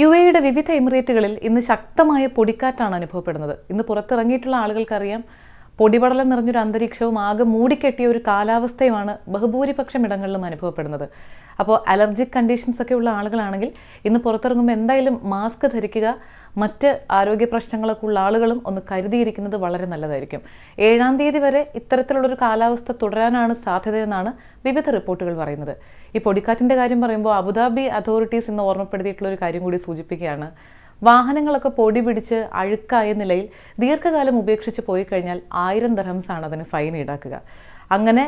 U എയുടെ വിവിധ എമിറേറ്റുകളിൽ ഇന്ന് ശക്തമായ പൊടിക്കാറ്റാണ് അനുഭവപ്പെടുന്നത്. ഇന്ന് പുറത്തിറങ്ങിയിട്ടുള്ള ആളുകൾക്കറിയാം പൊടിപടലം നിറഞ്ഞൊരു അന്തരീക്ഷവും ആകെ മൂടിക്കെട്ടിയ ഒരു കാലാവസ്ഥയുമാണ് ബഹുഭൂരിപക്ഷം ഇടങ്ങളിലും അനുഭവപ്പെടുന്നത്. അപ്പോൾ അലർജിക് കണ്ടീഷൻസ് ഒക്കെ ഉള്ള ആളുകളാണെങ്കിൽ ഇന്ന് പുറത്തിറങ്ങുമ്പോൾ എന്തായാലും മാസ്ക് ധരിക്കുക മറ്റ് ആരോഗ്യ പ്രശ്നങ്ങളൊക്കെ ഉള്ള ആളുകളും ഒന്ന് കരുതിയിരിക്കുന്നത് വളരെ നല്ലതായിരിക്കും. ഏഴാം തീയതി വരെ ഇത്തരത്തിലുള്ളൊരു കാലാവസ്ഥ തുടരാനാണ് സാധ്യതയെന്നാണ് വിവിധ റിപ്പോർട്ടുകൾ പറയുന്നത്. ഈ പൊടിക്കാറ്റിന്റെ കാര്യം പറയുമ്പോൾ അബുദാബി അതോറിറ്റീസ് ഇന്ന് ഓർമ്മപ്പെടുത്തിയിട്ടുള്ള ഒരു കാര്യം കൂടി സൂചിപ്പിക്കുകയാണ്. വാഹനങ്ങളൊക്കെ പൊടി പിടിച്ച് അഴുക്കായ നിലയിൽ ദീർഘകാലം ഉപേക്ഷിച്ച് പോയി കഴിഞ്ഞാൽ ആയിരം ദർഹംസാണ് അതിന് ഫൈൻ ഈടാക്കുക. അങ്ങനെ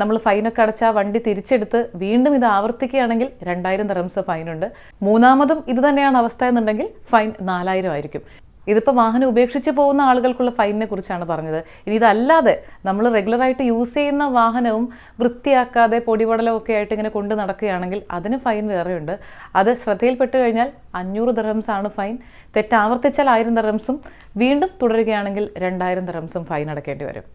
നമ്മൾ ഫൈനൊക്കെ അടച്ച ആ വണ്ടി തിരിച്ചെടുത്ത് വീണ്ടും ഇത് ആവർത്തിക്കുകയാണെങ്കിൽ രണ്ടായിരം ദർഹംസ് ഫൈനുണ്ട്. മൂന്നാമതും ഇത് തന്നെയാണ് അവസ്ഥ എന്നുണ്ടെങ്കിൽ ഫൈൻ നാലായിരം ആയിരിക്കും. ഇതിപ്പോൾ വാഹനം ഉപേക്ഷിച്ച് പോകുന്ന ആളുകൾക്കുള്ള ഫൈനിനെ കുറിച്ചാണ് പറഞ്ഞത്. ഇനി ഇതല്ലാതെ നമ്മൾ റെഗുലറായിട്ട് യൂസ് ചെയ്യുന്ന വാഹനവും വൃത്തിയാക്കാതെ പൊടിപടലമൊക്കെ ആയിട്ട് ഇങ്ങനെ കൊണ്ട് നടക്കുകയാണെങ്കിൽ അതിന് ഫൈൻ വേറെയുണ്ട്. അത് ശ്രദ്ധയിൽപ്പെട്ട് കഴിഞ്ഞാൽ അഞ്ഞൂറ് ദർഹംസ് ആണ് ഫൈൻ. തെറ്റാവർത്തിച്ചാൽ ആയിരം ദർഹംസും വീണ്ടും തുടരുകയാണെങ്കിൽ രണ്ടായിരം ദർഹംസും ഫൈൻ അടക്കേണ്ടി വരും.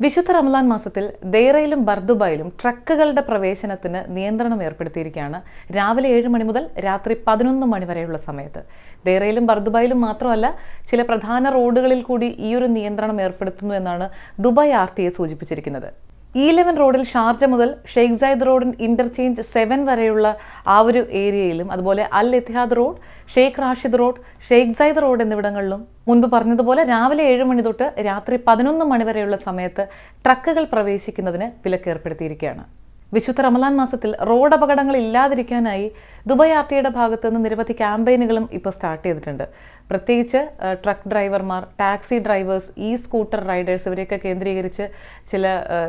വിശുദ്ധ റമലാൻ മാസത്തിൽ ദേറയിലും ബർദുബായിലും ട്രക്കുകളുടെ പ്രവേശനത്തിന് നിയന്ത്രണം ഏർപ്പെടുത്തിയിരിക്കുകയാണ് രാവിലെ ഏഴ് മണി മുതൽ രാത്രി പതിനൊന്ന് മണി വരെയുള്ള സമയത്ത്. ദേറയിലും ബർദുബായിലും മാത്രമല്ല ചില പ്രധാന റോഡുകളിൽ കൂടി ഈയൊരു നിയന്ത്രണം ഏർപ്പെടുത്തുന്നു എന്നാണ് ദുബായ് ആർ സൂചിപ്പിച്ചിരിക്കുന്നത്. ഇ ലെവൻ റോഡിൽ ഷാർജ മുതൽ ഷെയ്ഖ് സൈദ് റോഡിൻ ഇന്റർചേഞ്ച് സെവൻ വരെയുള്ള ആ ഒരു ഏരിയയിലും അതുപോലെ Al Ittihad road Sheikh Rashid road Sheikh Zayed road എന്നിവിടങ്ങളിലും മുൻപ് പറഞ്ഞതുപോലെ രാവിലെ ഏഴ് മണി തൊട്ട് രാത്രി പതിനൊന്ന് മണി വരെയുള്ള സമയത്ത് ട്രക്കുകൾ പ്രവേശിക്കുന്നതിന് വിലക്കേർപ്പെടുത്തിയിരിക്കുകയാണ്. വിശുദ്ധ റമലാൻ മാസത്തിൽ റോഡ് അപകടങ്ങൾ ഇല്ലാതിരിക്കാനായി ദുബായ് ആർ ടിയുടെ ഭാഗത്തു നിന്ന് നിരവധി ക്യാമ്പയിനുകളും ഇപ്പോൾ സ്റ്റാർട്ട് ചെയ്തിട്ടുണ്ട്. പ്രത്യേകിച്ച് ട്രക്ക് ഡ്രൈവർമാർ ടാക്സി ഡ്രൈവേഴ്സ് ഈ സ്കൂട്ടർ റൈഡേഴ്സ് ഇവരെയൊക്കെ കേന്ദ്രീകരിച്ച് ചില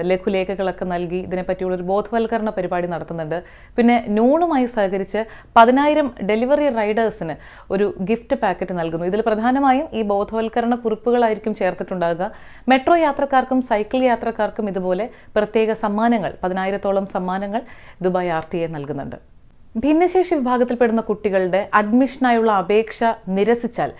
ലഘുലേഖകളൊക്കെ നൽകി ഇതിനെപ്പറ്റിയുള്ള ഒരു ബോധവൽക്കരണ പരിപാടി നടത്തുന്നുണ്ട്. പിന്നെ നൂണുമായി സഹകരിച്ച് പതിനായിരം ഡെലിവറി റൈഡേഴ്സിന് ഒരു ഗിഫ്റ്റ് പാക്കറ്റ് നൽകുന്നു. ഇതിൽ പ്രധാനമായും ഈ ബോധവൽക്കരണ കുറിപ്പുകളായിരിക്കും ചേർത്തിട്ടുണ്ടാകുക. മെട്രോ യാത്രക്കാർക്കും സൈക്കിൾ യാത്രക്കാർക്കും ഇതുപോലെ പ്രത്യേക സമ്മാനങ്ങൾ പതിനായിരത്തോളം സമ്മാനങ്ങൾ ദുബായ് ആർ നൽകുന്നുണ്ട്. ഭിന്നശേഷി വിഭാഗത്തിൽപ്പെടുന്ന കുട്ടികളുടെ അഡ്മിഷനായുള്ള അപേക്ഷ നിരസിച്ചാൽ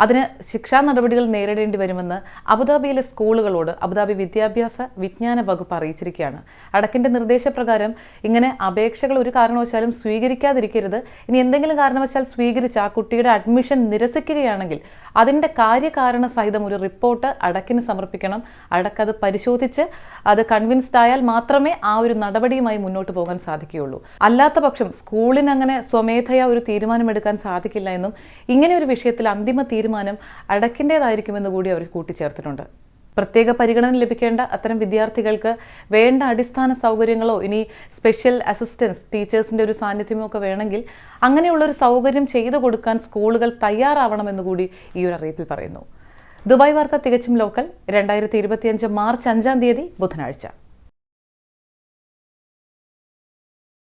അതിന് ശിക്ഷാ നടപടികൾ നേരിടേണ്ടി വരുമെന്ന് അബുദാബിയിലെ സ്കൂളുകളോട് അബുദാബി വിദ്യാഭ്യാസ വിജ്ഞാന വകുപ്പ് അറിയിച്ചിരിക്കുകയാണ്. അടക്കിന്റെ നിർദ്ദേശപ്രകാരം ഇങ്ങനെ അപേക്ഷകൾ ഒരു കാരണവശാലും സ്വീകരിക്കാതിരിക്കരുത്. ഇനി എന്തെങ്കിലും കാരണവശാൽ സ്വീകരിച്ച് ആ കുട്ടിയുടെ അഡ്മിഷൻ നിരസിക്കുകയാണെങ്കിൽ അതിന്റെ കാര്യകാരണ സഹിതം ഒരു റിപ്പോർട്ട് അടക്കിന് സമർപ്പിക്കണം. അടക്കത് പരിശോധിച്ച് അത് കൺവിൻസ്ഡ് ആയാൽ മാത്രമേ ആ ഒരു നടപടിയുമായി മുന്നോട്ട് പോകാൻ സാധിക്കുകയുള്ളൂ. അല്ലാത്ത പക്ഷം സ്കൂളിനങ്ങനെ സ്വമേധയാ ഒരു തീരുമാനമെടുക്കാൻ സാധിക്കില്ല എന്നും ഇങ്ങനെ ഒരു വിഷയത്തിൽ അന്തിമ തീരുമാനം അടക്കിന്റേതായിരിക്കുമെന്ന് കൂടി അവർ കൂട്ടിച്ചേർത്തിട്ടുണ്ട്. പ്രത്യേക പരിഗണന ലഭിക്കേണ്ട അത്തരം വിദ്യാർത്ഥികൾക്ക് വേണ്ട അടിസ്ഥാന സൗകര്യങ്ങളോ ഇനി സ്പെഷ്യൽ അസിസ്റ്റൻസ് ടീച്ചേഴ്സിന്റെ ഒരു സാന്നിധ്യമോ ഒക്കെ വേണമെങ്കിൽ അങ്ങനെയുള്ളൊരു സൗകര്യം ചെയ്തു കൊടുക്കാൻ സ്കൂളുകൾ തയ്യാറാവണമെന്ന് കൂടി ഈ ഒരു അറിയിപ്പിൽ പറയുന്നു. ദുബായ് വാർത്ത തികച്ചും ലോക്കൽ രണ്ടായിരത്തി ഇരുപത്തിയഞ്ച് മാർച്ച് അഞ്ചാം തീയതി ബുധനാഴ്ച.